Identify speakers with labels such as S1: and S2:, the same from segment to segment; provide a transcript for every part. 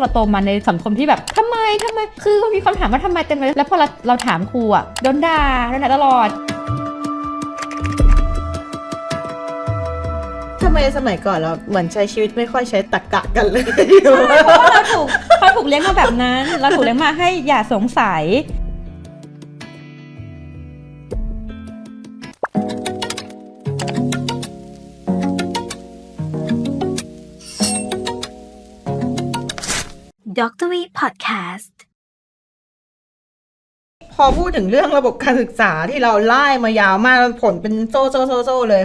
S1: เราโตมาในสังคมที่แบบทำไมทำไม คือมีคำถามว่าทำไมเต็มเลยแล้วพอเราเราถามครูอะโดนด่าโดนด่าตลอด
S2: ทำไมสมัยก่อนเราเหมือนใช้ชีวิตไม่ค่อยใช้ตรรกะกันเลย
S1: เพราะว่าเราถูกเขาถูกเลี้ยงมาแบบนั้น เราถูกเลี้ยงมาให้อย่าสงสัย
S3: Dr. V Podcast
S2: พอพูดถึงเรื่องระบบการศึกษาที่เราไล่มายาวมากผลเป็นโซ่โซ่โซ่โซ่เลย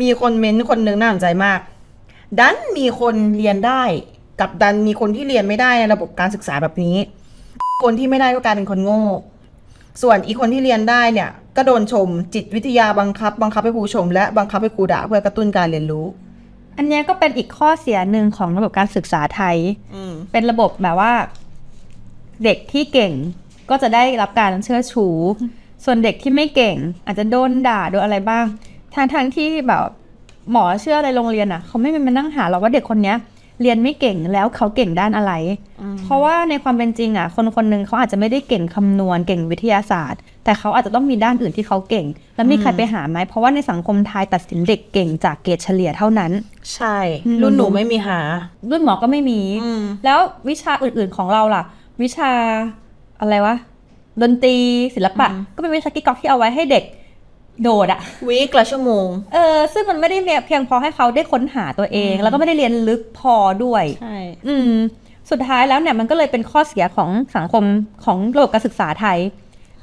S2: มีคนเม้นต์คนหนึ่งน่าสนใจมาก ดันมีคนเรียนได้ กับดันมีคนที่เรียนไม่ได้ในระบบการศึกษาแบบนี้ คนที่ไม่ได้ก็กลายเป็นคนโง่ ส่วนอีกคนที่เรียนได้เนี่ย ก็โดนชมจิตวิทยาบังคับ บังคับให้ครูชม และบังคับให้ครูด่าเพื่อกระตุ้นการเรียนรู้
S1: อันเนี้ยก็เป็นอีกข้อเสียหนึ่งของระบบการศึกษาไทย
S2: อืม
S1: เป็นระบบแบบว่า เด็กที่เก่งก็จะได้รับการเชื่อชู ส่วนเด็กที่ไม่เก่ง อาจจะโดนด่าโดนอะไรบ้างทางทางๆที่แบบหมอเชื่อในโรงเรียนอะ เขาไม่มานั่งหาหรอกว่าเด็กคนเนี้ย เรียนไม่เก่งแล้วเขาเก่งด้านอะไร เพราะว่าในความเป็นจริงอะ คนคนหนึ่งเขาอาจจะไม่ได้เก่งคำนวณเก่งวิทยาศาสตร์ แต่เขาอาจจะต้องมีด้านอื่นที่เขาเก่ง แล้วมีใครไปหาไหมเพราะว่าในสังคมไทยตัดสินเด็กเก่งจากเกรดเฉลี่ยเท่านั้น
S2: ใช่
S1: อืม
S2: รุ่นหนูไม่มีหา
S1: รุ่นหมอก็ไม่มี
S2: อืม
S1: แล้ววิชาอื่นๆของเราล่ะ วิชาอะไรวะดนตรีศิลปะ
S2: อืม
S1: ก็เป็นวิชากิ๊กก๊อกที่เอาไว้ให้เด็ก โดดอะ
S2: วีคละชั่วโมง
S1: เออซึ่งมันไม่ได้เพียงพอให้เขาได้ค้นหาตัวเอง แล้วก็ไม่ได้เรียนลึกพอด้วย
S2: ใช่
S1: อืม สุดท้ายแล้วเนี่ยมันก็เลยเป็นข้อเสียของสังคมของระบบการศึกษาไทย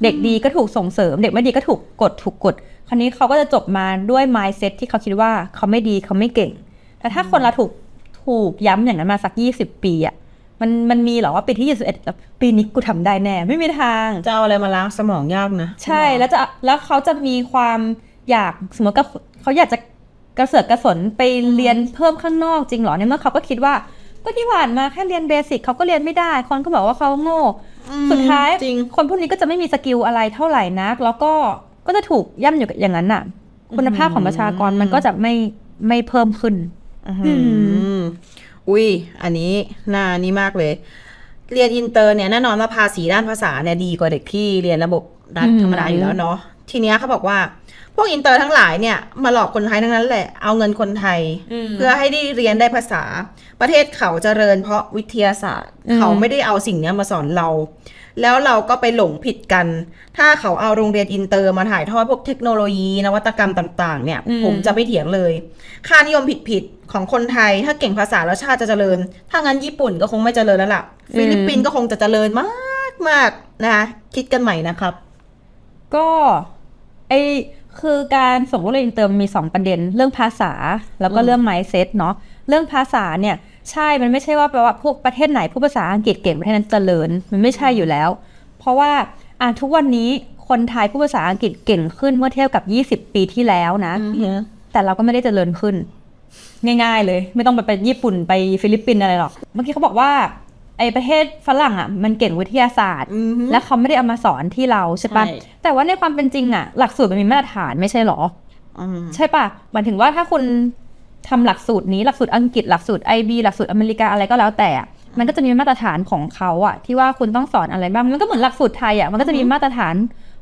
S1: เด็กดีก็ถูกส่งเสริม เด็กไม่ดีก็ถูกกดถูกกด คราวนี้เขาก็จะจบมาด้วย mindset ที่เขาคิดว่าเขาไม่ดีเขาไม่เก่ง แต่ถ้าคนเราถูกถูกย้ำอย่างนั้นมาสักยี่สิบปีอะ มันมันมีเหรอว่าปีที่ยี่สิบเอ็ดปีนี้กูทำได้แน่ ไม่มีทาง
S2: จะเอาอะไรมาล้างสมองยากนะ
S1: ใช่แล้วจะแล้วเขาจะมีความอยากสมมติก็เขาอยากจะกระเสือกกระสนไปเรียนเพิ่มข้างนอกจริงเหรอในเมื่อเขาก็คิดว่าก็ที่ผ่านมาแค่เรียนเบสิกเขาก็เรียนไม่ได้ คนก็บอกว่าเขาโง่
S2: อืม
S1: สุดท้าย
S2: จริง
S1: คนพวกนี้ก็จะไม่มีสกิลอะไรเท่าไหร่นัก แล้วก็ก็จะถูกย่ำอยู่กับอย่างนั้นน่ะ คุณภาพของประชากรมันก็จะไม่ไม่เพิ่มขึ้น
S2: อุ้ย อันนี้น่านี้มากเลย เรียนอินเตอร์เนี่ยแน่นอนว่าภาษีด้านภาษาเนี่ยดีกว่าเด็กที่เรียนระบบรัฐธรรมดาอยู่แล้วเนาะ ทีเนี้ยเขาบอกว่า พวกอินเตอร์ทั้งหลายเนี่ยมาหลอกคนไทยทั้งนั้นแหละ เอาเงินคนไทย เพื่อให้ได้เรียนได้ภาษา ประเทศเขาเจริญเพราะวิทยาศาสตร์
S1: อืม
S2: เขาไม่ได้เอาสิ่งเนี้ยมาสอนเรา แล้วเราก็ไปหลงผิดกัน ถ้าเขาเอาโรงเรียนอินเตอร์มาถ่ายทอดพวกเทคโนโลยี นวัตกรรมต่าง ๆ เนี่ย ผมจะไม่เถียงเลย ค่านิยมผิดๆของคนไทย ถ้าเก่งภาษาแล้วชาติจะเจริญ ถ้างั้นญี่ปุ่นก็คงไม่เจริญแล้วล่ะ ฟิลิปปินส์ก็คงจะเจริญมากมากๆนะคะคิดกันใหม่นะครับ
S1: ก็ ไอคือการส่งลูกเรียนอินเตอร์มันมี2 ประเด็น เรื่องภาษาแล้วก็
S2: อืม
S1: เรื่อง mindset เนาะเรื่องภาษาเนี่ยใช่มันไม่ใช่ว่าแปลว่าพวกประเทศไหนพูดภาษาอังกฤษเก่งประเทศนั้นเจริญมันไม่ใช่อยู่แล้ว เพราะว่าอะทุกวันนี้คนไทยพูดภาษาอังกฤษเก่งขึ้นเมื่อเทียบกับ 20 ปีที่แล้วนะแต่เราก็ไม่ได้เจริญขึ้น ง่าย ๆ เลย ไม่ต้องไปไปญี่ปุ่นไปฟิลิปปินส์อะไรหรอก เมื่อกี้เขาบอกว่า ไอ้ประเทศฝรั่งอะมันเก่งวิทยาศาสตร์
S2: อือฮึ
S1: และเขาไม่ได้เอามาสอนที่เราใช่ปะ
S2: ใช่
S1: แต่ว่าในความเป็นจริงอะ หลักสูตรมันมีมาตรฐานไม่ใช่หรอ
S2: อืม
S1: ใช่ปะหมายถึงว่าถ้าคุณทำหลักสูตรนี้หลักสูตรอังกฤษหลักสูตร IB หลักสูตรอเมริกาอะไรก็แล้วแต่อะมันก็จะมีมาตรฐานของเขาอะที่ว่าคุณต้องสอนอะไรบ้างมันก็เหมือนหลักสูตรไทยอะมันก็จะมีมาตรฐาน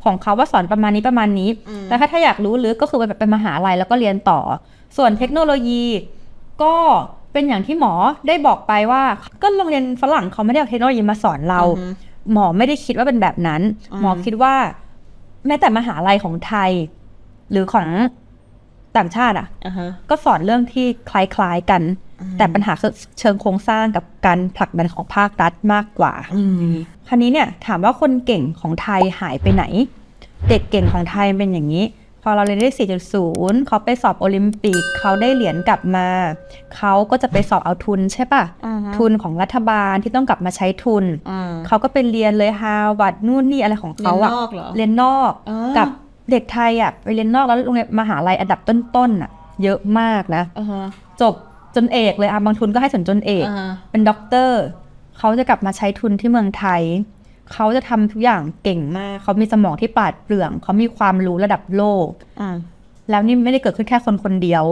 S1: ของเขาว่าสอนประมาณนี้ประมาณนี้
S2: อืม
S1: แล้วถ้าถ้าอยากรู้ลึกก็คือไปไปมหาลัยแล้วก็เรียนต่อ ส่วนเทคโนโลยีก็ เป็นอย่างที่หมอได้บอกไปว่า ก็โรงเรียนฝรั่งเขาไม่ได้เอาเทคโนโลยีมาสอนเรา
S2: อือฮึ
S1: หมอไม่ได้คิดว่าเป็นแบบนั้น
S2: อืม
S1: หมอคิดว่า แม้แต่มหาลัยของไทย หรือของต่างชาติอะ
S2: อ่าฮะ
S1: ก็สอนเรื่องที่คล้ายๆกัน แต่ปัญหาคือเชิงโครงสร้างกับการผลักดันของภาครัฐมากกว่า
S2: อืม
S1: คราวนี้เนี่ย ถามว่าคนเก่งของไทยหายไปไหน เด็กเก่งของไทยเป็นอย่างนี้ พอเราเรียนได้ 4.0 เขาไปสอบโอลิมปิก เขาได้เหรียญกลับมา เขาก็จะไปสอบเอาทุนใช่ปะ
S2: อ่าฮะ
S1: ทุนของรัฐบาลที่ต้องกลับมาใช้ทุน
S2: อ่า
S1: เขาก็ไปเรียนเลยฮาวาดนู่นนี่อะไรของเขาอะ
S2: เรียนนอกเหรอ
S1: เรียนนอก
S2: อ๋อ
S1: กับเด็กไทยอะไปเรียนนอกแล้วโรงเรียนมหาลัยอันดับต้นๆอะเยอะมากนะ
S2: อ่าฮะ
S1: จบจนเอกเลยอะบางทุนก็ให้สนจนเอก
S2: อ่าฮะ
S1: เป็นด็อกเตอร์ เขาจะกลับมาใช้ทุนที่เมืองไทย เขาจะทำทุกอย่างเก่งมาก เขามีสมองที่ปราดเปรื่อง เขามีความรู้ระดับโลก
S2: อ่า
S1: แล้วนี่ไม่ได้เกิดขึ้นแค่คนคนเดียว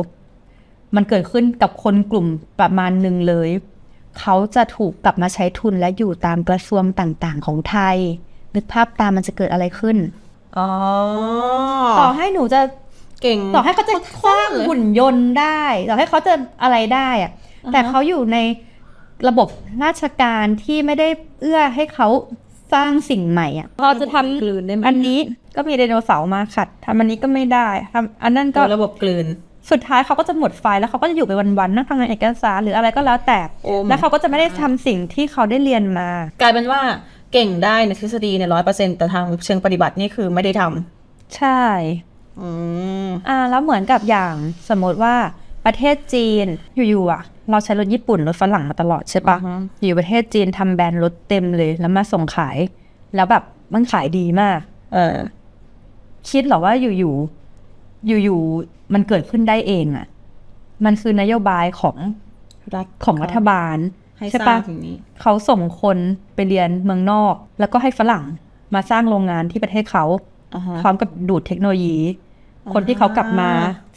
S1: มันเกิดขึ้นกับคนกลุ่มประมาณหนึ่งเลย เขาจะถูกกลับมาใช้ทุนและอยู่ตามกระทรวงต่างๆ ของไทย นึกภาพตามมันจะเกิดอะไรขึ้น
S2: อ๋อ
S1: ต่อให้หนูจะ
S2: เก่ง
S1: ต่อให้เขาจะสร้างหุ่นยนต์ได้ ต่อให้เขาจะอะไรได้อะ
S2: อ่าฮะ
S1: แต่เขาอยู่ในระบบราชการที่ไม่ได้เอื้อให้เขา สร้างสิ่งใหม่อะเราจะทำ
S2: กลืนได้ไหม
S1: อันนี้ก็มีไดโนเสาร์มาขัดทำอันนี้ก็ไม่ได้ทำอันนั้นก็
S2: ระบบกลืน
S1: สุดท้ายเขาก็จะหมดไฟแล้วเขาก็จะอยู่ไปวันๆนั่งทำงานเอกสารหรืออะไรก็แล้วแต่
S2: โอ้ my
S1: แล้วเขาก็จะไม่ได้ทำสิ่งที่เขาได้เรียนมา
S2: กลายเป็นว่าเก่งได้ในทฤษฎีเนี่ยร้อยเปอร์เซ็นต์แต่ทางเชิงปฏิบัตินี่คือไม่ได้ทำ
S1: ใช่
S2: อืม
S1: อ่าแล้วเหมือนกับอย่างสมมติว่า ประเทศจีนอยู่ๆอะ เราใช้รถญี่ปุ่นรถฝรั่งมาตลอดใช่ปะ
S2: อือฮึ
S1: อยู่ประเทศจีนทำแบรนด์รถเต็มเลย แล้วมาส่งขาย แล้วแบบมันขายดีมาก
S2: เออ
S1: คิดเหรอว่าอยู่ๆอยู่ๆมันเกิดขึ้นได้เองอะ มันคือนโยบายของ
S2: รัฐ
S1: ของรัฐบาล
S2: ให้
S1: ใช่
S2: ส
S1: ปะ
S2: ร้างสิ่งนี้
S1: เขาส่งคนไปเรียนเมืองนอก แล้วก็ให้ฝรั่งมาสร้างโรงงานที่ประเทศเขา
S2: อ่าฮะ
S1: พร้อมกับดูดเทคโนโลยี
S2: อ่า
S1: คนที่เขากลับมา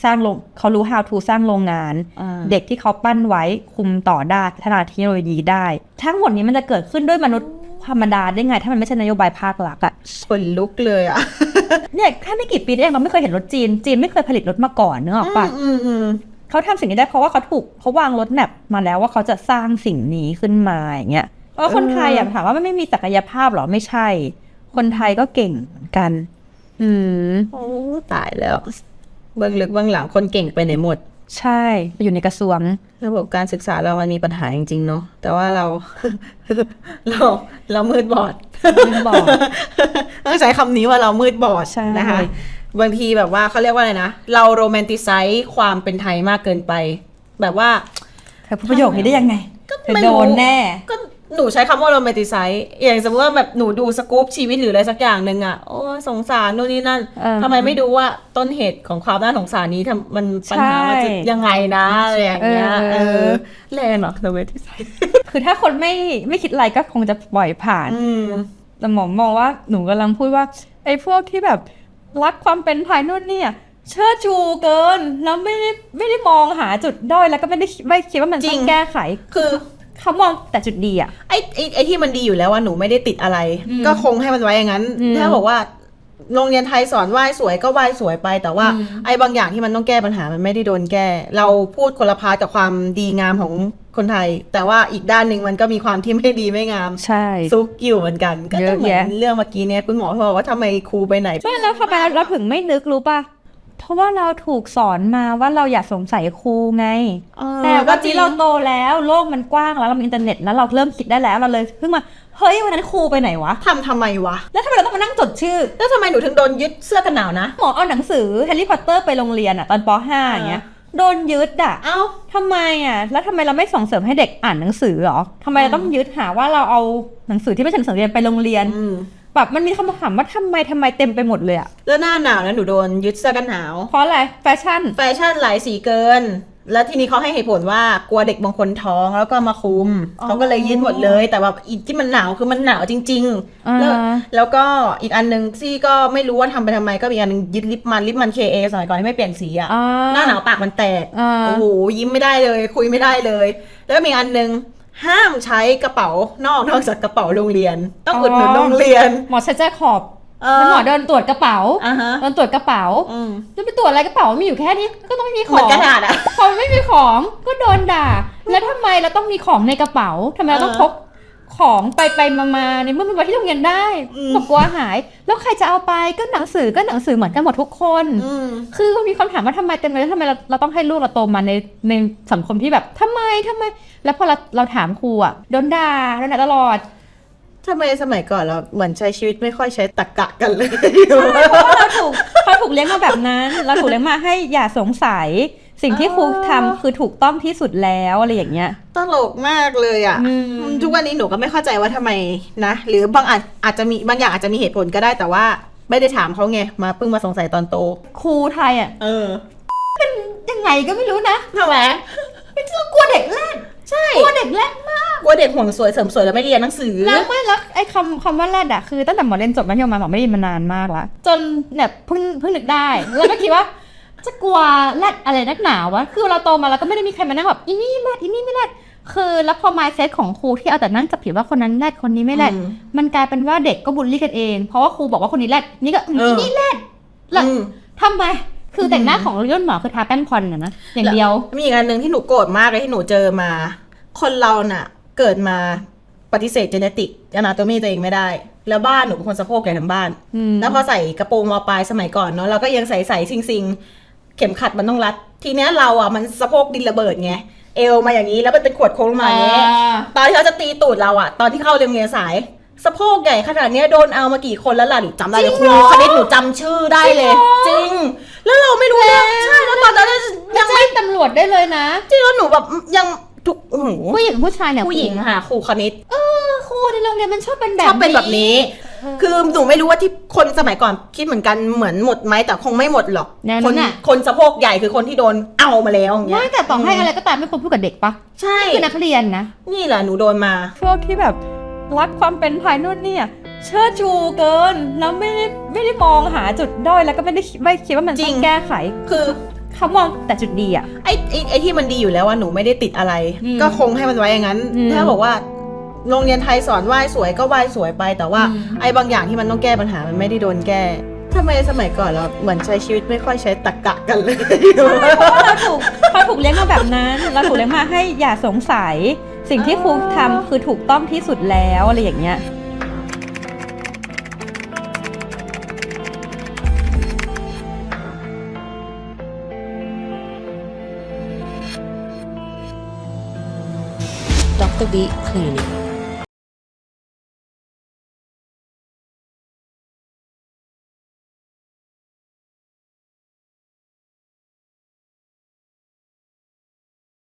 S1: สร้างโรงเขารู้ how to สร้างโรงงาน
S2: อ่า
S1: เด็กที่เขาปั้นไว้คุมต่อได้พัฒนาเทคโนโลยีได้ ทั้งหมดนี้มันจะเกิดขึ้นด้วยมนุษย์ธรรมดาได้ไง ถ้ามันไม่ใช่นโยบายภาครัฐอะ
S2: คนลุกเลยอะ
S1: เนี่ยแค่ไม่กี่ปีเองเราไม่เคยเห็นรถจีน จีนไม่เคยผลิตรถมาก่อนเนกอะปะ
S2: อืมอืม
S1: เขาทำสิ่งนี้ได้เพราะว่าเขาถูกเขาวางรถแมพมาแล้วว่าเขาจะสร้างสิ่งนี้ขึ้นมาอย่างเงี้ยเพราะคนไทยอะถามว่ามันไม่มีศักยภาพเหรอไม่ใช่ คนไทยก็เก่งเหมือนกัน อืม
S2: โอ้ตายแล้ว เบื้องลึกเบื้องหลังคนเก่งไปไหนหมด
S1: ใช่ไปอยู่ในกระทรวง
S2: ระบบการศึกษาเรามันมีปัญหาจริงๆเนาะแต่ว่าเรา เรา เรามืดบอด
S1: มืดบอด
S2: ต้องใช้คำนี้ว่าเรามืดบอด
S1: ใช่
S2: นะคะบางทีแบบว่าเขาเรียกว่าอะไรนะ เราโรแมนติไซส์ความเป็นไทยมากเกินไป แบบว่า
S1: เธอพูดประโยคนี้ได้ยังไง
S2: ก็
S1: เธอ
S2: ไม่
S1: โด
S2: รู้
S1: นแน่
S2: ก็ หนูใช้คำว่าโรแมนติไซส์อย่างสมมติว่าแบบหนูดูสกู๊ปชีวิตหรืออะไรสักอย่างหนึ่งอะโอ้สงสารนู่นนี่นั่น
S1: เออ
S2: ทำไมไม่ดูว่าต้นเหตุของความน่าสงสารนี้ทำมันปัญหามันจะ
S1: ใช่
S2: ยังไงนะอะไรอย่างเงี้ย
S1: เออ
S2: เออแรงเหรอโรแมนติไซส์
S1: คือถ้าคนไม่ไม่คิดอะไรก็คงจะปล่อยผ่าน
S2: อืม
S1: แต่หมอมองว่าหนูกำลังพูดว่าไอ้พวกที่แบบรักความเป็นไทยนู่นเนี่ย เชิดชูเกิน แล้วไม่ได้ไม่ได้มองหาจุดด้อยแล้วก็ไม่ได้ไม่คิดว่ามัน
S2: จริ
S1: ต้องง แก้ไข
S2: คือ
S1: เขามองแต่จุดดีอะ
S2: ไอ้ไอ้ไอ้ที่มันดีอยู่แล้วว่าหนูไม่ได้ติดอะไร
S1: อืม
S2: ก็คงให้มันไว้อย่างนั้น
S1: อืม
S2: ถ้าบอกว่าโรงเรียนไทยสอนไหว้สวยก็ไหว้สวยไป แต่ว่า
S1: อืม
S2: ไอ้บางอย่างที่มันต้องแก้ปัญหามันไม่ได้โดนแก้ เราพูดคนละพาร์ทกับความดีงามของคนไทย แต่ว่าอีกด้านหนึ่งมันก็มีความที่ไม่ดีไม่งาม
S1: ใช่
S2: ซุกอยู่เหมือนกัน ก็
S1: เย
S2: จะ
S1: อะ
S2: เหมือน
S1: แยะ
S2: เรื่องเมื่อกี้เนี่ยคุณหมอบอกว่าทำไมครูไปไหน
S1: ไม่แล้วทำไมเราถึงไม่นึกรู้ป่ะ เพราะว่าเราถูกสอนมาว่าเราอย่าสงสัยครูไง แต่วันนี้เราโตแล้วโลกมันกว้างแล้วเรามีอินเทอร์เน็ตแล้วเราเริ่มคิดได้แล้วเราเลยเพิ่งมาเฮ้ยวันนั้นครูไปไหนวะ
S2: ทำทำไมวะ
S1: แล้วทำไมเราต้องมานั่งจดชื่อ
S2: แล้วทำไมหนูถึงโดนยึดเสื้อกันหนาวนะ
S1: หมอเอาหนังสือแฮร์รี่พอตเตอร์ไปโรงเรียนอะตอนป .5 อย่างเงี้ยโดนยึดอะ
S2: เอ้า
S1: ทำไมอะ แล้วทำไมเราไม่ส่งเสริมให้เด็กอ่านหนังสือหรอทำไมเราต้องยึดหาว่าเราเอาหนังสือที่ไม่ใช่หนังสือเรียนไปโรงเรียน
S2: อืม
S1: แบบมันมีคำถามว่าทำไมทำไมเต็มไปหมดเลยอะ
S2: แล้วหน้าหนาวนะหนูโดนยึดเสื้อกันหนาว
S1: เพราะอะไรแฟชั่น
S2: แฟชั่นหลายสีเกิน แล้วทีนี้เขาให้เหตุผลว่ากลัวเด็กบางคนท้องแล้วก็มาคุม
S1: อ๋อ
S2: เขาก็เลยยึดหมดเลย แต่แบบอีกที่มันหนาวคือมันหนาวจริง
S1: อ่า
S2: ๆ แล้วแล้วก็อีกอันหนึ่งซี่ก็ไม่รู้ว่าทำไปทำไมก็มีอันหนึงยึดลิปมันลิปมัน KA สมัยก่อนที่ไม่เปลี่ยนสีอะ
S1: อ่า
S2: หน้าหนาวปากมันแตก
S1: อ่า
S2: โอ้โห ยิ้มไม่ได้เลย คุยไม่ได้เลย แล้วก็มีอันหนึ่ง ห้ามใช้กระเป๋านอกนอกจากกระเป๋าโรงเรียน ต้องอุดหนุนโรงเรียน
S1: หมอใช้แจ้ขอบ
S2: เออ
S1: แล้วหมอเดินตรวจกระเป๋า
S2: อ่าฮะ
S1: เดินตรวจกระเป๋า
S2: อืม
S1: จะไปตรวจอะไรกระเป๋ามีอยู่แค่นี้ ก็ต้องไม่มีข
S2: เหมื
S1: อ
S2: อน
S1: ง
S2: กระดาษอะ
S1: พอไม่มีของก็โดนด่า แล้วทำไมเราต้องมีของในกระเป๋าทำไมเราต้อง
S2: เออ
S1: พก ของไปไปมามาในเมื่อมันไว้ที่โรงเรียนได้
S2: อืม
S1: บอกกลัวหาย แล้วใครจะเอาไปก็หนังสือก็หนังสือเหมือนกันหมดทุกคน
S2: อืม
S1: คือมันมีคำถามว่าทำไมเต็มเลยทำไมเราเราต้องให้ลูกเราโตมาในในสังคมที่แบบทำไมทำไม แล้วพอเราเราถามครูอะโดนด่าโดนด่าตลอด
S2: ทำไมสมัยก่อนเราเหมือนใช้ชีวิตไม่ค่อยใช้ตรรกะกันเลย
S1: เพราะว่าเราถูกเขาถูกเลี้ยงมาแบบนั้น เราถูกเลี้ยงมาให้อย่าสงสัย สิ่งที่ครูทำคือถูกต้องที่สุดแล้วอะไรอย่างเงี้ย
S2: ตลกมากเลยอะ
S1: อืม
S2: ทุกวันนี้หนูก็ไม่เข้าใจว่าทำไมนะ หรือบางอาจอาจจะมีบางอย่างอาจจะมีเหตุผลก็ได้แต่ว่าไม่ได้ถามเขาไงมาเพิ่งมาสงสัยตอนโต
S1: ครูไทยอะ
S2: เออ
S1: ยังไงก็ไม่รู้นะ
S2: ทำไม
S1: กลัวเด็กแรก
S2: ใช่
S1: กลัวเด็กแรกมาก
S2: กลัวเด็กห่วงสวยเสริมสวยแล้วไม่เรียนหนังสือ
S1: แล้วไม่แล้วไอ้คำคำว่าแรดอะคือตั้งแต่หมอเรียนจบมัธยมมาหมอไม่ได้ยินมานานมากละจนเนี่ยเพิ่งเพิ่งนึกได้ แล้วก็คิดว่า จะกลัวแรดอะไรนักหนาวะ คือเราโตมาแล้วก็ไม่ได้มีใครมานั่งแบบอีนี่แรดอีนี่ไม่แรดคือแล้วพอ mindset ของครูที่เอาแต่นั่งจับผิดว่าคนนั้นแรดคนนี้ไม่แรด
S2: อืม
S1: มันกลายเป็นว่าเด็กก็บูลลี่กันเอง เพราะว่าครูบอกว่าคนนี้แรดนี่ก็อืม
S2: เออ
S1: นี่แรดแล้ว
S2: อืม
S1: ทำไม คือแต่งหน้าของย่นหมอคือทาแป้นพรน่ะนะอย่างเดียว
S2: มีอีกอันหนึ่งที่หนูโกรธมากเลยที่หนูเจอมา คนเราน่ะ เกิดมาปฏิเสธเจเนติกอนาโตมีตัวเองไม่ได้ แล้วบ้านหนูเป็นคนสะโพกใหญ่ทั้งบ้าน
S1: อืม
S2: แล้วพอใส่กระโปรงมอปลายสมัยก่อนเนาะเราก็ยังใส่ใส่ซิงซิงๆ เข็มขัดมันต้องรัด ทีเนี้ยเราอะมันสะโพกดินระเบิดไงเอวมาอย่างนี้แล้วมันเป็นขวดโค้งมาอย่างนี้ตอนที่เขาจะตีตูดเราอะ ตอนที่เข้าโรงเรียนสาย สะโพกใหญ่ขนาดเนี้ยโดนเอามากี่คนแล้วล่ะหนูจำได้เลยครูคณิตหนูจำชื่อได้เลยจริงแล้วเราไม่รู้เรื่องใช่แล้วตอนนั้นยังไม่
S1: ไม่ตำรวจได้เลยนะ
S2: จริงแล้วหนูแบบยังทุกโอ้โห
S1: ผู้หญิงผู้ชายเนี่ย
S2: ผู้หญิงค่ะครูคณิต
S1: เออครูในโรงเรียนมันชอบเป็นแบบ
S2: ชอบเป็นแบบนี้ คือหนูไม่รู้ว่าที่คนสมัยก่อนคิดเหมือนกันเหมือนหมดไหมแต่คงไม่หมดหรอก
S1: แน่
S2: คน
S1: นอนน่ะ
S2: คนสะโพกใหญ่คือคนที่โดนเอามาแล้วอย่างเงี้
S1: ไม่
S2: ย
S1: แต่ต่อให้อะไรก็ตามไม่ควรพูดกับเด็กปะ
S2: ใช่
S1: คือนักเรียนนะ
S2: นี่แหละหนูโดนมา
S1: พวกที่แบบรักความเป็นภายนู่นเนี่ยเชิดชูเกินแล้วไม่ได้ไม่ได้มองหาจุดด้อยแล้วก็ไม่ได้คิดไม่คิดว่ามัน
S2: จริ
S1: ต้องง แก้ไข
S2: คือ
S1: เขามองแต่จุดดีอะ
S2: ไอ้ไอ้ไอ้ที่มันดีอยู่แล้วว่าหนูไม่ได้ติดอะไร
S1: อืม
S2: ก็คงให้มันไว้อย่างนั้น
S1: อืม
S2: ถ้าบอกว่า โรงเรียนไทยสอนไหว้สวยก็ไหว้สวยไป แต่ว่า
S1: อืม
S2: ไอ้บางอย่างที่มันต้องแก้ปัญหามันไม่ได้โดนแก้ทำไมสมัยก่อนเราเหมือนใช้ชีวิตไม่ค่อยใช้ตรรกะกันเลย
S1: เพราะว่าเราถูกเขาถูกเลี้ยงมาแบบนั้น เราถูกเลี้ยงมาให้อย่าสงสัย สิ่งที่ครูทำคือถูกต้องที่สุดแล้วอะไรอย่างเงี้ย
S3: Dr. Beat Clinic